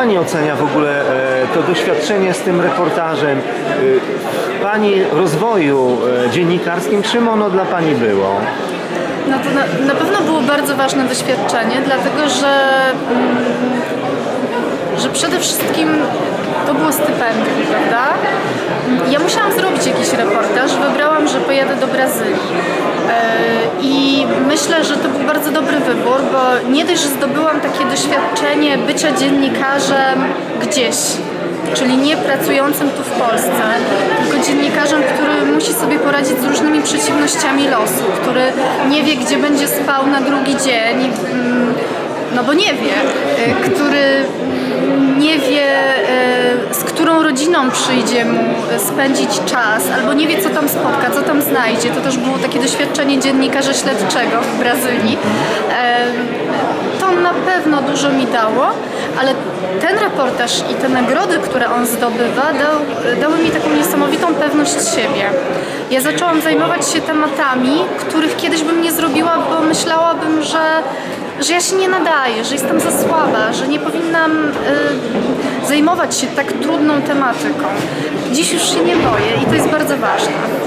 Pani ocenia w ogóle e, to doświadczenie z tym reportażem e, Pani rozwoju e, dziennikarskim? Czym ono dla Pani było? No to na, na pewno było bardzo ważne doświadczenie, dlatego że, mm, że przede wszystkim to było stypendium, prawda? Ja musiałam zrobić jakiś reportaż, wybrałam, że pojadę do Brazylii. I myślę, że to był wybór, bo nie dość, że zdobyłam takie doświadczenie bycia dziennikarzem gdzieś, czyli nie pracującym tu w Polsce, tylko dziennikarzem, który musi sobie poradzić z różnymi przeciwnościami losu, który nie wie, gdzie będzie spał na drugi dzień, mm, no bo nie wie, y, który nie wie, rodziną przyjdzie mu spędzić czas, albo nie wie, co tam spotka, co tam znajdzie. To też było takie doświadczenie dziennikarza śledczego w Brazylii. To na pewno dużo mi dało, ale ten reportaż i te nagrody, które on zdobywa, dał, dały mi taką niesamowitą pewność siebie. Ja zaczęłam zajmować się tematami, których kiedyś bym nie zrobiła, bo myślałabym, że, że ja się nie nadaję, że jestem za słaba, że nie powinnam y, zajmować się tak trudną tematyką. Dziś już się nie boję i to jest bardzo ważne.